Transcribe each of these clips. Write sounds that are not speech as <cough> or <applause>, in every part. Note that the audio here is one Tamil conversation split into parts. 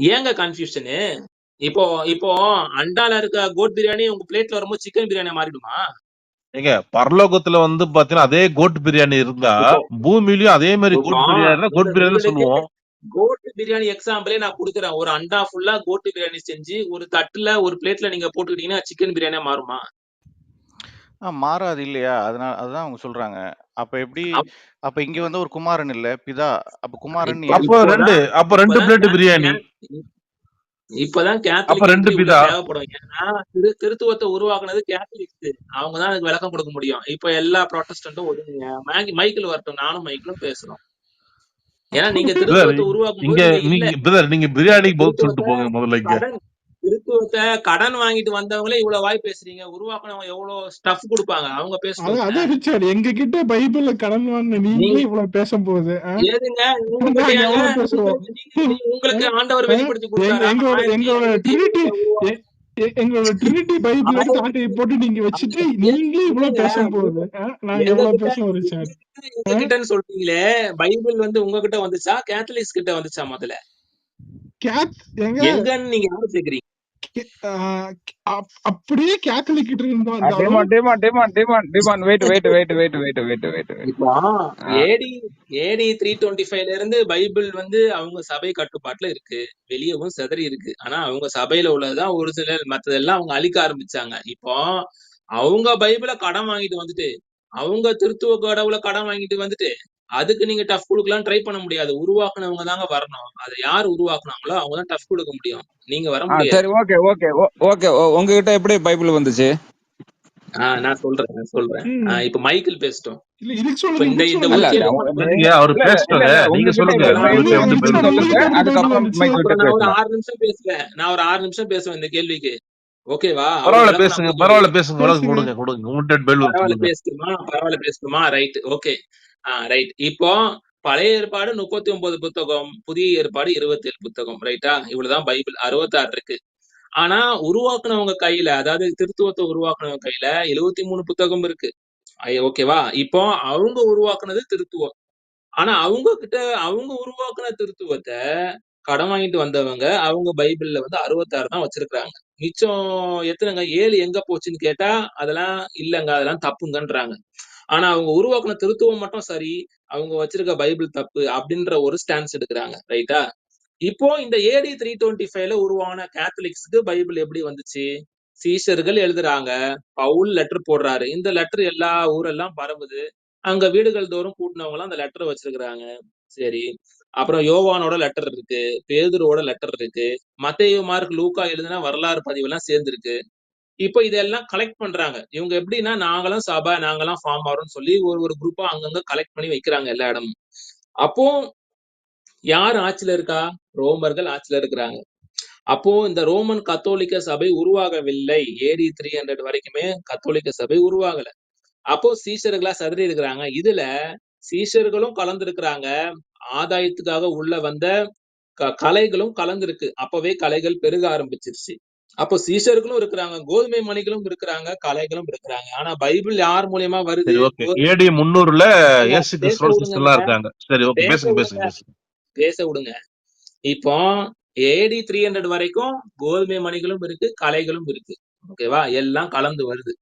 ஏங்க கன்ஃபியூஷனு இப்போ இப்போ அண்டால இருக்க கோட் பிரியாணி உங்க பிளேட்ல வரும்போது சிக்கன் பிரியாணி மாறிடுமா? ஏங்க பரலோகத்துல வந்து பாத்தீங்கன்னா அதே கோட் பிரியாணி இருந்தா பூமியிலயும் அதே மாதிரி கோட் பிரியாணி கோட் பிரியாணி சொல்லுவோம். கோட்டு பிரியாணி எக்ஸாம்பிளே நான் கொடுக்குறேன். ஒரு அண்டா ஃபுல்லா கோட்டு பிரியாணி செஞ்சு ஒரு தட்டுல ஒரு பிளேட்ல நீங்க போட்டுக்கிட்டீங்கன்னா சிக்கன் பிரியாணியா மாறுமா? ஆ மாறாது இல்லையா? அதனால அதுதான் அவங்க சொல்றாங்க. அப்ப எப்படி அப்- அப்ப இங்க வந்து ஒரு குமாரன் இல்ல, பிதா. அப்ப குமாரன் அப்போ. ரெண்டு இப்போதான் அப்ப ரெண்டு பிளேட் பிரியாணி. இப்பதான் அப்ப கேத்தலிக் தேவைப்படும். ஏன்னா திரு திருத்துவத்தை உருவாக்குனது கேத்தலிக்ஸ் அவங்க தான் அதுக்கு விளக்கம் கொடுக்க முடியும். இப்ப எல்லா ப்ரொட்டஸ்டன்ட்டும் ஒதுங்க மைக் மைக்கிள் வரட்டும். நானும் மைக்கிளும் பேசுறோம். ஏன்னா நீங்க <laughs> திருத்துவத்தை உருவாக்கும் நீங்க இல்ல. நீங்க பிரதர் நீங்க பிரியாணிக்கு பதில் சொல்லிட்டு போங்க முதல்ல இங்க கடன் வாங்கிட்டு வந்தவங்களே இவ்வளவு வாய் பேசுறீங்க? உருவாக்குனவங்க எவ்வளவு ஸ்டஃப் கொடுப்பாங்க? அவங்க அது பேசட்டுங்க அதான் ரிச்சர்ட் எங்க கிட்ட பைபிள்ல கடன் வாங்கின நீங்களே நீங்க இவ்வளவு உங்ககிட்டயாங்க எவ்வளவு பேசுவோம். உங்களுக்கு ஆண்டவர்? வெளிப்படுத்தி கொடுத்தாரா? எங்களோட எங்களோட ட்ரினிட்டி எங்களோட ட்ரினிட்டி பைபிள் ஆட்டையை போட்டு நீங்க வச்சுட்டு நீங்களே இவ்வளவு ஆ? நாங்க எங்க எவ்வளவு கிட்ட பேசுவோம் ரிச்சர்ட்? எங்க கிட்டன்னு சொல்றீங்களே? பைபிள் வந்து உங்ககிட்ட வந்துச்சா? கேத்தலிக்ஸ் கிட்ட வந்துச்சா முதல்ல? கேத் எங்க? நீங்க யாரு கேக்குறீங்க? அப்படியே கேத்தலிக் கிட்ட இருந்து வந்தாலும் Demon, demon, demon, demon, demon. Wait, wait, wait, wait, wait, wait, wait, wait. இப்போ Uh, AD AD three twenty ஃபைவ்ல இருந்து பைபிள் வந்து அவங்க சபை கட்டுப்பாட்டுல இருக்கு வெளியவும் சிதறி இருக்கு ஆனா அவங்க சபையில உள்ளதுதான் ஒரு சிலர் மத்ததெல்லாம் அவங்க அழிக்க ஆரம்பிச்சாங்க இப்போ அவங்க பைபிளை கடன் வாங்கிட்டு வந்துட்டு அவங்க திருத்துவ கடவுளை கடன் வாங்கிட்டு வந்துட்டு அதுக்கு நீங்க டஃப் கொடுக்கலாம் ட்ரை பண்ண முடியாது. உருவாக்குனவங்க தாங்க வரணும். அதை யார் உருவாக்குனாங்களோ அவங்க தான் டஃப் கொடுக்க முடியும். நீங்க வர முடியாது. சரி ஓகே ஓகே ஓகே உங்ககிட்ட எப்படி பைபிள் வந்துச்சு? ஆஹ் நான் சொல்றேன் நான் சொல்றேன். இப்ப மைக்கேல் பேசட்டும். ஆறு நிமிஷம் பேசுவேன் நான் ஒரு ஆறு நிமிஷம் பேசுவேன் இந்த கேள்விக்கு. ஓகேவா பரவாயில்ல பேசுங்க பரவாயில்ல பேசுங்க கொடுங்க கொடுங்க. பரவாயில்ல பேசணுமா பரவாயில்ல பேசணுமா ரைட் ஓகே ரைட் இப்போ பழைய ஏற்பாடு முப்பத்தி ஒன்பது புத்தகம் புதிய ஏற்பாடு இருபத்தி ஏழு புத்தகம் ரைட்டா இவ்வளவுதான் பைபிள் அறுபத்தாறு இருக்கு. ஆனா உருவாக்குனவங்க கையில அதாவது திருத்துவத்தை உருவாக்குனவங்க கையில எழுவத்தி மூணு புத்தகம் இருக்கு. ஓகேவா இப்போ அவங்க உருவாக்குனது திருத்துவம். ஆனா அவங்க கிட்ட அவங்க உருவாக்குன திருத்துவத்தை கடன் வாங்கிட்டு வந்தவங்க அவங்க பைபிள்ல வந்து அறுபத்தாறு தான் வச்சிருக்கிறாங்க. மிச்சம் எத்தனைங்க? ஏழு எங்க போச்சுன்னு கேட்டா அதெல்லாம் இல்லங்க அதெல்லாம் தப்புங்கன்றாங்க. ஆனா அவங்க உருவாக்குன திருத்துவம் மட்டும் சரி அவங்க வச்சிருக்க பைபிள் தப்பு அப்படின்ற ஒரு ஸ்டான்ஸ் எடுக்கிறாங்க ரைட்டா இப்போ இந்த ஏடி த்ரீ டுவெண்ட்டி ஃபைவ்ல உருவான கேத்தலிக்ஸ்க்கு பைபிள் எப்படி வந்துச்சு? சீஷர்கள் எழுதுறாங்க பவுல் லெட்டர் போடுறாரு. இந்த லெட்டர் எல்லா ஊரெல்லாம் பரவுது. அங்க வீடுகள் தோறும் கூட்டினவங்க எல்லாம் அந்த லெட்டர் வச்சிருக்கிறாங்க. சரி. அப்புறம் யோவானோட லெட்டர் இருக்கு பேதுருவோட லெட்டர் இருக்கு. மத்தேயு மார்க் லூக்கா எழுதுனா வரலாறு பதிவு எல்லாம் சேர்ந்திருக்கு. இப்போ இதெல்லாம் கலெக்ட் பண்றாங்க. இவங்க எப்படின்னா நாங்களாம் சபா நாங்களாம் ஃபார்ம் ஆகிறோம்னு சொல்லி ஒரு ஒரு குரூப்பா அங்கங்க கலெக்ட் பண்ணி வைக்கிறாங்க எல்லா இடமும். அப்போ யார் ஆட்சியில இருக்கா? ரோமர்கள் ஆட்சியில இருக்கிறாங்க. அப்போ இந்த ரோமன் கத்தோலிக்க சபை உருவாகவில்லை. ஏடி த்ரீ ஹண்ட்ரட் வரைக்குமே கத்தோலிக்க சபை உருவாகல. அப்போ சீஷர்களா சதறி இருக்கிறாங்க. இதுல சீஷர்களும் கலந்துருக்கிறாங்க. ஆதாயத்துக்காக உள்ள வந்த க- கலைகளும் கலந்திருக்கு. அப்பவே கலைகள் பெருக ஆரம்பிச்சிருச்சு. அப்போ சீஷர்களும் இருக்கிறாங்க கோதுமை மணிகளும் இருக்கிறாங்க கலைகளும் இருக்கிறாங்க. ஆனா பைபிள் யார் மூலியமா வருது? ஏடி முன்னூறுல இருக்காங்க சரி ஓகே பேச பேசுங்க பேசுங்க பேச விடுங்க. இப்போ ஏடி த்ரீ ஹண்ட்ரட் வரைக்கும் கோதுமை மணிகளும் இருக்கு கலைகளும் இருக்கு. ஓகேவா? எல்லாம் கலந்து வருது.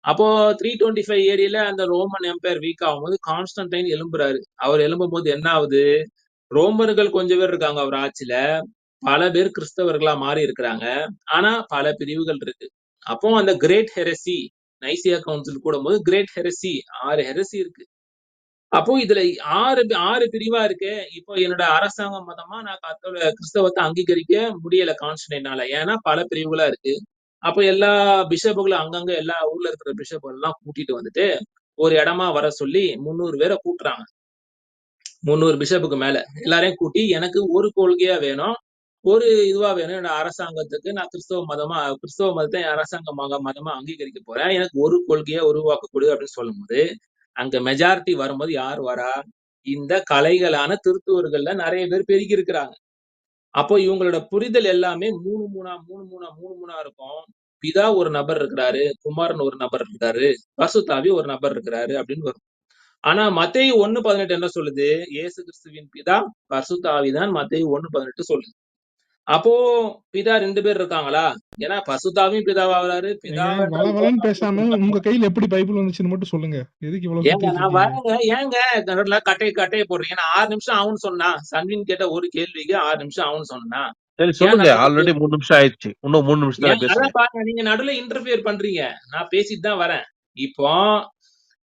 அப்போ த்ரீ டுவெண்ட்டி ஃபைவ் ஏரியில அந்த ரோமன் எம்பையர் வீக் ஆகும்போது கான்ஸ்டன்டைன் எழும்புறாரு. அவர் எழும்பும் போது என்ன ஆகுது? ரோமர்கள் கொஞ்சம் பேர் இருக்காங்க அவர் ஆட்சியில. பல பேர் கிறிஸ்தவர்களா மாறி இருக்கிறாங்க. ஆனா பல பிரிவுகள் இருக்கு. அப்போ அந்த கிரேட் ஹெரசி நைசியா கவுன்சில் கூடும்போது கிரேட் ஹெரசி ஆறு ஹெரசி இருக்கு. அப்போ இதுல ஆறு ஆறு பிரிவா இருக்கு. இப்போ என்னோட அரசாங்க மதமா நான் கத்தோட கிறிஸ்தவத்தை அங்கீகரிக்க முடியல கான்ஸ்டன்டைனால. ஏன்னா பல பிரிவுகளா இருக்கு. அப்போ எல்லா பிஷப்புகளும் அங்கங்க எல்லா ஊர்ல இருக்கிற பிஷப்புகள் எல்லாம் கூட்டிட்டு வந்துட்டு ஒரு இடமா வர சொல்லி முந்நூறு பேரை கூட்டுறாங்க. முந்நூறு பிஷப்புக்கு மேல. எல்லாரையும் கூட்டி எனக்கு ஒரு கொள்கையா வேணும். ஒரு இதுவா வேணும். என்னோட அரசாங்கத்துக்கு நான் கிறிஸ்தவ மதமா கிறிஸ்தவ மதத்தை என் மதமா அங்கீகரிக்க போறேன். எனக்கு ஒரு கொள்கையை உருவாக்க கொடு அப்படின்னு சொல்லும்போது அங்க மெஜாரிட்டி வரும்போது யார் வரா? இந்த கலைகளான திருத்துவர்கள்ல நிறைய பேர் பெருகி இருக்கிறாங்க. அப்போ இவங்களோட புரிதல் எல்லாமே மூணு மூணா மூணு மூணா மூணு மூணா இருக்கும். பிதா ஒரு நபர் இருக்கிறாரு குமாரன் ஒரு நபர் இருக்காரு பசுதாவி ஒரு நபர் இருக்கிறாரு அப்படின்னு வரும். ஆனா மத்தேயு ஒண்ணு பதினெட்டு என்ன சொல்லுது? இயேசு கிறிஸ்துவின் பிதா வசுதாவி தான் மத்தேயு ஒண்ணு பதினெட்டு சொல்லுது. அப்போ பிதா ரெண்டு பேர் இருக்காங்களா? ஏன்னா பசுதாவையும் பிதாவாகிறாரு பிதா பேசாம உங்க கையில எப்படி பைபிள் வந்துச்சுன்னு மட்டும் சொல்லுங்க. எதுக்கு இவ்வளவு ஏங்க நான் வரேங்க. ஏங்க நடுவுல கட்டையை கட்டையை போடுறீங்க. நான் ஆறு நிமிஷம் ஆகும்னு சொன்னா சன்வின் கேட்ட ஒரு கேள்விக்கு ஆறு நிமிஷம் ஆகும்னு சொன்னா. சரி சொல்லுங்க. ஆல்ரெடி மூணு நிமிஷம் ஆயிடுச்சு. இன்னும் மூணு நிமிஷம் தான் பாருங்க. நீங்க நடுவுல இன்டர்ஃபியர் பண்றீங்க. நான் பேசிட்டு தான் வரேன். இப்போ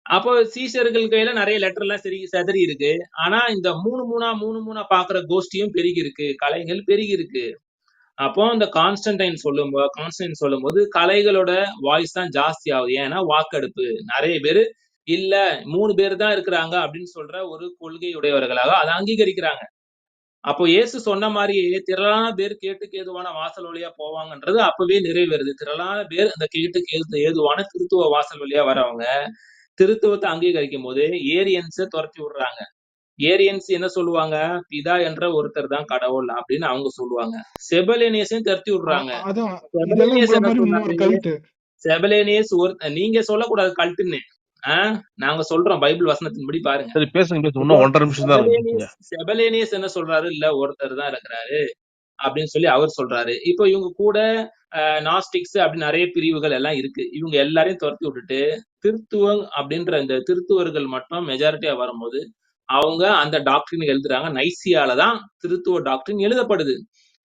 அப்போ சீசர்கள் கையில நிறைய லெட்டர் எல்லாம் சரி செதறி இருக்கு. ஆனா இந்த மூணு மூணா மூணு மூணா பாக்குற கோஷ்டியும் பெருகி இருக்கு. கலைகள் பெருகி இருக்கு. அப்போ இந்த கான்ஸ்டன்டைன் சொல்லும் கான்ஸ்டன்டைன் சொல்லும் போது கலைகளோட வாய்ஸ் தான் ஜாஸ்தி ஆகுது. ஏன்னா வாக்கெடுப்பு. நிறைய பேர் இல்ல மூணு பேர் தான் இருக்கிறாங்க அப்படின்னு சொல்ற ஒரு கொள்கை உடையவர்களாக அதை அங்கீகரிக்கிறாங்க. அப்போ இயேசு சொன்ன மாதிரியே திரளான பேர் கேட்டுக்கு ஏதுவான வாசல் வழியா போவாங்கன்றது அப்பவே நிறைவேறுது. திரளான பேர் அந்த கேட்டுக்கு ஏது ஏதுவான திருத்துவ வாசல் வழியா வரவங்க திருத்துவத்தை அங்கீகரிக்கும் போது ஏரியன்ஸை துரத்தி விடுறாங்க. ஏரியன்ஸ் என்ன சொல்லுவாங்க? பிதா என்ற ஒருத்தர் தான் கடவுள் அப்படின்னு அவங்க சொல்லுவாங்க. செபலேனியஸையும் துரத்தி விடுறாங்க. செபலேனியஸ் ஒரு நீங்க சொல்லக்கூடாது கல்ட்டுன்னு ஆஹ் நாங்க சொல்றோம் பைபிள் வசனத்தின்படி பாருங்க. செபலேனியஸ் என்ன சொல்றாரு? இல்ல ஒருத்தர் தான் இருக்கிறாரு அப்படின்னு சொல்லி அவர் சொல்றாரு. இப்போ இவங்க கூட நாஸ்டிக்ஸ் அப்படி நிறைய பிரிவுகள் எல்லாம் இருக்கு. இவங்க எல்லாரையும் துரத்தி விட்டுட்டு திருத்துவம் அப்படின்ற இந்த திருத்துவர்கள் மட்டும் மெஜாரிட்டியா வரும்போது அவங்க அந்த டாக்டரின் எழுதுறாங்க. நைசியால தான் திருத்துவ டாக்டரின் எழுதப்படுது.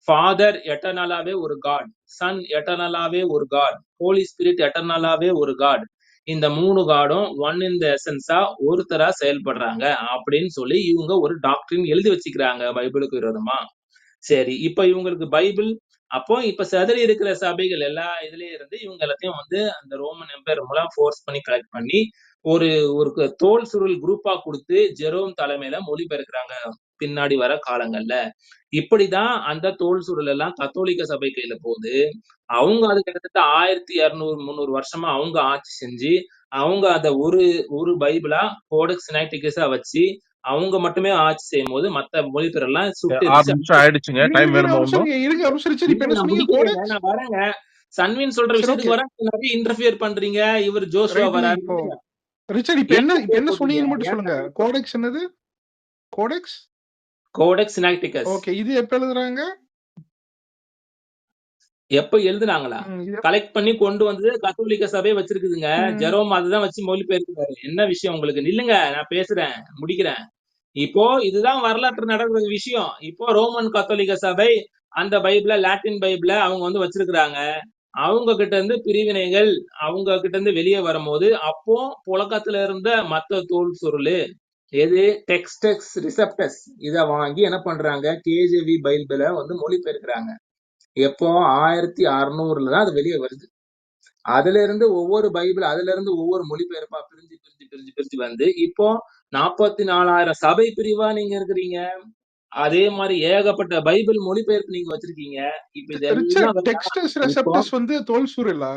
ஃபாதர் எட்டர்னலாவே ஒரு காட் சன் எட்டர்னலாவே ஒரு காட் ஹோலி ஸ்பிரிட் எட்டர்னலாவே ஒரு காட் இந்த மூணு காடும் ஒன் இன் த எசன்ஸா ஒருத்தரா செயல்படுறாங்க அப்படின்னு சொல்லி இவங்க ஒரு டாக்டரின் எழுதி வச்சுக்கிறாங்க பைபிளுக்கு விரோதமா. சரி இப்ப இவங்களுக்கு பைபிள் அப்போ இப்ப செதறி இருக்கிற சபைகள் எல்லா இதுலயும் இருந்து இவங்க எல்லாத்தையும் வந்து அந்த ரோமன் எம்பையர் மூலம் ஃபோர்ஸ் பண்ணி கலெக்ட் பண்ணி ஒரு ஒரு தோல் சுருள் குரூப்பா கொடுத்து ஜெரோம் தலைமையில மொழிபெயர்க்கிறாங்க பின்னாடி வர காலங்கள்ல. இப்படிதான் அந்த தோல் சுருள் எல்லாம் கத்தோலிக்க சபை கையில போகுது. அவங்க அது கிட்டத்தட்ட ஆயிரத்தி இருநூறு முந்நூறு வருஷமா அவங்க ஆட்சி செஞ்சு அவங்க அத ஒரு ஒரு பைபிளா கோடெக்ஸ் நைட்டிகஸா வச்சு அவங்க மட்டுமே ஆட்சி செய்யும் போது மத்த சுட்டு ஆறு எரிச்சு நிமிஷம் ஆயிடுச்சுங்க. டைம் வேணுமா வரேங்க. சன்வின் சொல்ற விஷயத்துக்கு வரேன். நிறைய இன்டர்ஃபியர் பண்றீங்க. இவர் ஜோஷுவா ரைட்டு வராரு. இப்போ ரிச்சர்ட் இப்ப என்ன இப்ப என்ன சொன்னீங்கன்னு மட்டும் சொல்லுங்க. கோடெக்ஸ் என்னது? கோடெக்ஸ்? கோடெக்ஸ் சினாக்டிகஸ் ஓகே இது எப்ப எழுதுறாங்க? எப்ப எழுதுனாங்களா? ம், இது கலெக்ட் பண்ணி கொண்டு வந்து கத்தோலிக்க சபை வச்சிருக்குதுங்க. ம், ஜெரோம் அதுதான் வச்சு மொழிபெயர்க்கிறாரு என்ன விஷயம் உங்களுக்கு? நில்லுங்க நான் பேசுறேன் முடிக்கிறேன். இப்போ இதுதான் வரலாற்று நடக்கிற விஷயம். இப்போ ரோமன் கத்தோலிக்க சபை அந்த பைபிள லாட்டின் பைபிள அவங்க வந்து வச்சிருக்கிறாங்க. அவங்க கிட்ட இருந்து பிரிவினைகள் அவங்க கிட்ட இருந்து வெளியே வரும்போது அப்போ புழக்கத்துல இருந்த மத்த தோல் சுருள் எது? டெக்ஸ்டெக்ஸ் ரிசப்டஸ் இத வாங்கி என்ன பண்றாங்க? கேஜேவி பைபிள வந்து மொழிபெயர்க்கிறாங்க எப்போ? ஆயிரத்தி அறுநூறுல தான் அது வெளியே வருது. அதுல இருந்து ஒவ்வொரு பைபிள் அதுல இருந்து ஒவ்வொரு மொழிபெயர்ப்பா பிரிஞ்சு பிரிஞ்சு பிரிஞ்சு பிரிஞ்சு வந்து இப்போ நாற்பத்தி நாலாயிரம் சபை பிரிவா நீங்க இருக்கிறீங்க. அதே மாதிரி ஏகப்பட்ட பைபிள் மொழிபெயர்ப்பு நீங்க வச்சிருக்கீங்க. இப்ப இதெல்லாம் வந்து டெக்ஸ்டஸ் இப்போ ரெசப்டஸ் வந்து தோல் சுருளா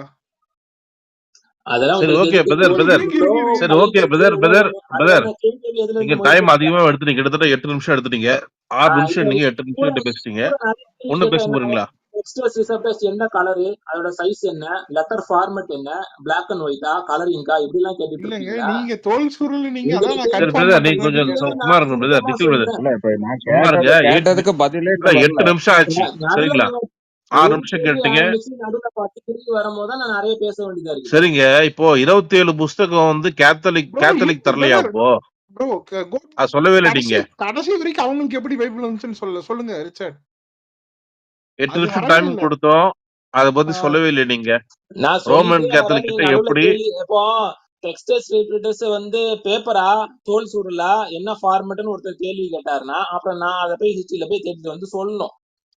அதெல்லாம் சரி உங்களுக்கு ஓகே பிரதர் பிரதர் சரி ஓகே பிரதர் பிரதர் பிரதர் நீங்க டைம் அதிகமா எடுத்துட்டீங்க. கிட்டத்தட்ட எட்டு நிமிஷம் எடுத்துட்டீங்க. ஆறு நிமிஷம் நீங்க எட்டு நிமிஷம் பேசிட்டீங்க. கேட்டா பேச போறீங்களா? எக்ஸ்ட்ரஸ் ரிசப்டஸ் என்ன கலரு அதோட சைஸ் என்ன? லெட்டர் ஃபார்மட் என்ன? பிளாக் அண்ட் ஒயிட்டா கலர் இங்கா இப்படி எல்லாம் கேட்டுட்டு நீங்க தோல் சுருள் நீங்க கொஞ்சம் சும்மா இருங்க பிரதர் நிக்கில் பிரதர். கேட்டதுக்கு பதிலே எட்டு நிமிஷம் ஆச்சு. சரிங்களா? ஆறு நிமிஷம் கேட்டீங்க. வரும்போது நான் நிறைய பேச வேண்டியதா இருக்குது சரிங்க இப்போ இருபத்தி ஏழு புஸ்தகம் வந்து கேத்தலிக் கேத்தலிக் தரலையா இப்போ சொல்லவே இல்லை கடைசி நீங்க. கடைசி வரைக்கும் அவங்களுக்கு எப்படி பைபிள் வந்துச்சுன்னு சொல்ல சொல்லுங்க ரிச்சர்ட். எட்டு வரவே டைம் கொடுத்தோம். அதை பத்தி சொல்லவே இல்லை நீங்க நான் ரோமன் கேத்தலிக் கிட்ட எப்படி இப்போ டெக்ஸ்டைல்ஸ் ரிப்பீட்டர்ஸ் வந்து பேப்பரா தோல் சுருளா என்ன ஃபார்மட்னு ஒருத்தர் கேள்வி கேட்டாருன்னா அப்புறம் நான் அதை போய் ஹிஸ்டரியில போய் தேடிட்டு வந்து சொல்லணும்.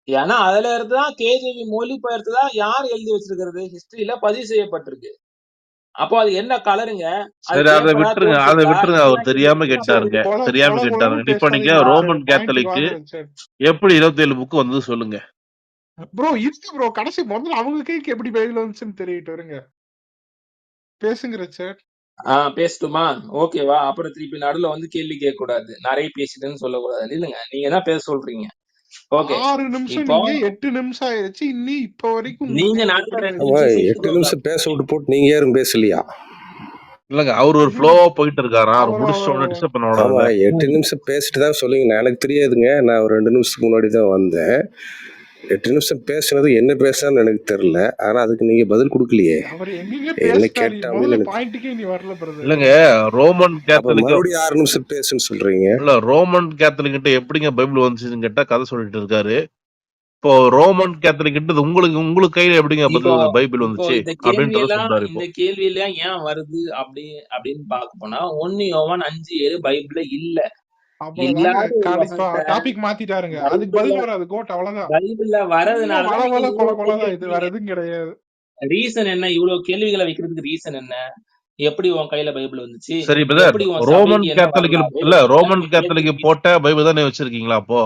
ஏன்னா அதுல இருந்து தான் கேஜேவி மொழிபெயர்த்து தான் யார் எழுதி வச்சிருக்கிறது? ஹிஸ்டரியில பதிவு செய்யப்பட்டிருக்கு. அப்போ அது என்ன கலருங்க அது சரி அதை விட்டுருங்க. அதை விட்டுருங்க. அவர் தெரியாம கேட்டாருங்க. தெரியாம கேட்டாருங்க. இப்ப நீங்க ரோமன் கேத்தலிக்கு எப்படி இருபத்தி ஏழு புக்கு வந்து சொல்லுங்க. ப்ரோ இருக்கு ப்ரோ கடைசி முதல்ல அவங்க கைக்கு எப்படி பைபிள் வந்துச்சுன்னு தெரியிட்டு வருங்க. பேசுங்க ரிச்சர்ட் ஆஹ் பேசட்டுமா? ஓகேவா அப்புறம் திருப்பி நடுவுல வந்து கேள்வி கேட்க கூடாது நிறைய பேசிட்டுன்னு சொல்லக்கூடாது. இல்லைங்க. நீங்க தான் பேச சொல்றீங்க. ஓகே ஆறு நிமிஷம் நீங்க எட்டு நிமிஷம் ஆயிடுச்சு. இன்னி இப்ப வரைக்கும் நீங்க எட்டு நிமிஷம் பேச விட்டு போட்டு நீங்க யாரும் பேசலையா? இல்லங்க அவர் ஒரு ஃப்ளோவா போயிட்டு இருக்காராம் அவர் முடிச்ச டிஸ்டர்ப் பண்ண எட்டு நிமிஷம் பேசிட்டு தான் சொல்லுவீங்க நான் எனக்கு தெரியாதுங்க. நான் ஒரு ரெண்டு நிமிஷத்துக்கு முன்னாடி தான் வந்தேன். எட்டு நிமிஷம் பேசுனது என்ன பேசுறான்னு எனக்கு தெரியல. ஆனா அதுக்கு நீங்க பதில் கொடுக்கலையே. என்ன பேசினாரு கேட்டா முதல்ல அப்படின்னு எனக்கு பாயிண்ட்டுக்கே நீ வரல பிரதர் இல்லங்க ரோமன் கேத்தலிக் மறுபடியும் ஆறு நிமிஷம் பேசுன்னு சொல்றீங்க. இல்ல ரோமன் கேத்தலிக் கிட்ட எப்படிங்க பைபிள் வந்துச்சுன்னு கேட்டா கதை சொல்லிட்டு இருக்காரு. இப்போ ரோமன் கேத்தலிக் கிட்ட இது உங்களுக்கு உங்களுக்கு கையில எப்படிங்க பதில் பைபிள் வந்துச்சு இந்த அப்படின்றத இந்த கேள்வியெல்லாம் ஏன் வருது அப்படி அப்படின்னு பார்க்க போனா ஒன்னு யோவான் அஞ்சு ஏழு பைபிள்ல இல்ல. டாபிக் மாத்திட்டாருங்க. அதுக்கு பதில் வராது. கோட் அவ்வளவுதான். பைபிள்ல வரதுனால கொல இது வேற எதுவும் கிடையாது. ரீசன் என்ன? இவ்வளவு கேள்விகளை வைக்கிறதுக்கு ரீசன் என்ன? எப்படி உன் கையில பைபிள் வந்துச்சு? சரி ரோமன் கேத்தலிக் இல்ல ரோமன் கேத்தலிக் போட்ட பைபிள் தானே வச்சிருக்கீங்களா அப்போ?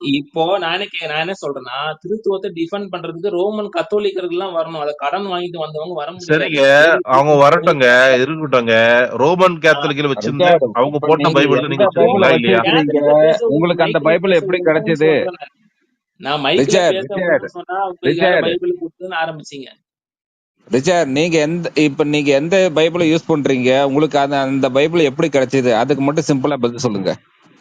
இப்போ நான் என்ன கே- நான் என்ன சொல்றேன்னா திருத்துவத்தை டிஃபெண்ட் பண்றதுக்கு ரோமன் கத்தோலிக்கர்கள் எல்லாம் வரணும். அதை கடன் வாங்கிட்டு வந்தவங்க வர முடியாது சரிங்க. அவங்க திருத்துவத்தை வரட்டுங்க இருக்கட்டுங்க. ரோமன் கேத்தலிக்ல வச்சிருந்த ரிச்சார்ட் அவங்க இப்ப போட்ட நீங்க பைபிள்ல எந்த நீங்க பைபிள வச்சிருக்கீங்களா இல்லையா? வச்சிருக்கீங்க? பேச உங்களுக்கு அந்த மைக்ல பைபிள் பேச எப்படி விடுங்கன்னு கிடைச்சது? சொல்றேன். நான் மைக்ல ரிச்சர்ட் பேச சொன்னா உங்களுக்கு யார ரிச்சர்ட். பைபிள் கொடுத்துன்னு ஆரம்பிச்சீங்க. ரிச்சர்ட் நீங்க எந்த இப்ப நீங்க எந்த பைபிளை யூஸ் பண்றீங்க? உங்களுக்கு அந்த அந்த பைபிள் எப்படி கிடைச்சது? அதுக்கு மட்டும் சிம்பிளா பதில் சொல்லுங்க.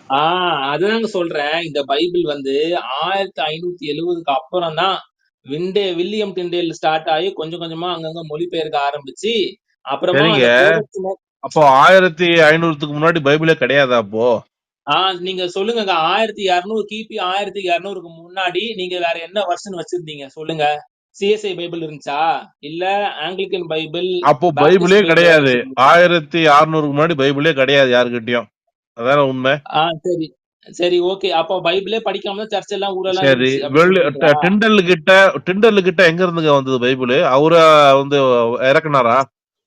ஆஹ் அதுதாங்க சொல்றேன். இந்த பைபிள் வந்து ஆயிரத்தி ஐநூத்தி எழுவதுக்கு அப்புறம் தான் விண்டே வில்லியம் டிண்டேல் ஸ்டார்ட் ஆகி கொஞ்சம் கொஞ்சமா அங்கங்க மொழிபெயர்க்க ஆரம்பிச்சு அப்புறமா சரிங்க. அந்த கோடக்ஸ் அப்போ முன்னாடி பைபிளே கிடையாதா அப்போ? ஆஹ் நீங்க சொல்லுங்க ஆயிரத்தி இருநூறு கிபி ஆயிரத்தி இருநூறுக்கு முன்னாடி நீங்க வேற என்ன வருஷன் வச்சிருந்தீங்க? சொல்லுங்க. சிஎஸ்ஐ பைபிள் இருந்துச்சா? இல்ல ஆங்கிலிக்கன் பைபிள் அப்போ பாப்டிஸ்ட் பைபிளே பைபிள் கிடையாது. வச்சிருந்தீங்களா ஆயிரத்தி அறுநூறுக்கு முன்னாடி பைபிளே கிடையாது யாருக்கிட்டயும். அதான உண்மை? சரி. சரி ஓகே. அப்போ பைபிளே படிக்காம தான் சர்ச் எல்லாம் ஊரெல்லாம் சரி. டிண்டல் கிட்ட டிண்டல் கிட்ட எங்க இருந்துங்க வந்தது பைபிள்? அவரா வந்து இறக்குனாரா?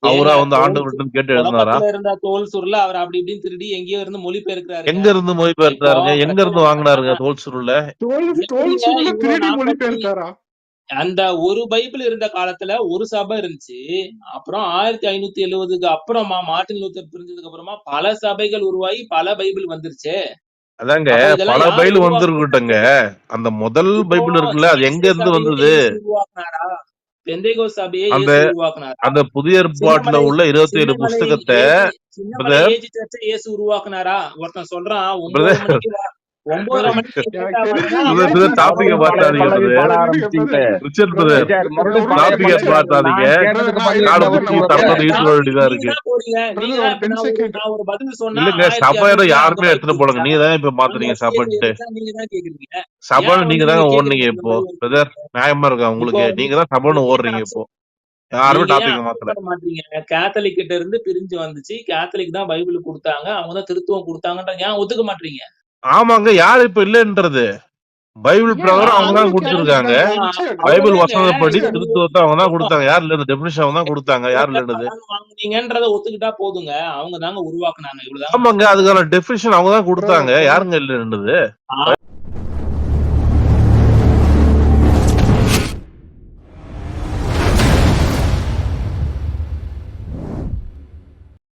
அவரா வந்து ஆண்டவர்கிட்ட கேட்டு எழுதினாரா? இருந்த தோல் சுருள அவர் அப்படி இப்படின்னு திருடி எங்கேயோ இருந்து மொழி பெயர்க்கிறாருங்க எங்க இருந்து இப்போ மொழிபெயர்த்தாருங்க எங்க இருந்து வாங்கினாருங்க தோல் சுருள்ல தோல் தோல் எப்படிங்க சுருள இவ்வளவு திருடி மொழி நாற்பத்தி பெயர்த்தாரா அந்த ஒரு பைபிள் இருந்த காலத்துல ஒரு சபை இருந்துச்சு. அப்புறம் ஆயிரத்தி ஐநூத்தி எழுவதுக்கு அப்புறமா மார்ட்டின் லூத்தர் பிரிஞ்சதுக்கு அப்புறமா பல சபைகள் உருவாகி பல பைபிள் வந்துருச்சு. அதாங்க பல பைபிள் வந்திருக்கட்டுங்க. அந்த முதல் பைபிள் இருக்குல்ல அது எங்க இருந்து வந்தது? அந்த அந்த புதிய ஏற்பாட்டுல உள்ள இருபத்தி ஏழு புஸ்தகத்தை இயேசு உருவாக்குனாரா? ஒருத்தன் சொல்றான் யாருமே எடுத்துட்டு போல நீங்க நீ தான் இப்ப ஏன் மாத்துறீங்க வந்து சபை நீங்க தாங்க ஓடுனீங்க இப்போ பிரதர் நியாயமா இருக்கா உங்களுக்கு நீங்க தான் ஓடுறீங்க இப்போ யாருமே டாபிக் மாத்தல மாட்டீங்க கேத்தலிக் கிட்ட இருந்து பிரிஞ்சு வந்துச்சு கேத்தலிக் தான் பைபிள் கொடுத்தாங்க அவங்க தான் திருத்துவம் கொடுத்தாங்கன்ற ஏன் ஒத்துக்க மாட்டீங்க ஆமாங்க யாரு இப்ப இல்லைன்றது? பைபிள் பிரகாரம் அவங்க தான் கொடுத்துருக்காங்க. பைபிள் வசனப்படி திருத்துவத்தை அவங்க தான் கொடுத்தாங்க. யார் இல்ல டெபினிஷன் அவங்க தான் கொடுத்தாங்க. யார் இல்லைன்றது வாங்குனீங்கன்றத ஒத்துக்கிட்டா போதுங்க அவங்க தாங்க உருவாக்குனாங்க ஆமாங்க அதுக்கான டெபினிஷன் அவங்க தான் கொடுத்தாங்க யாருங்க இல்லைன்றது?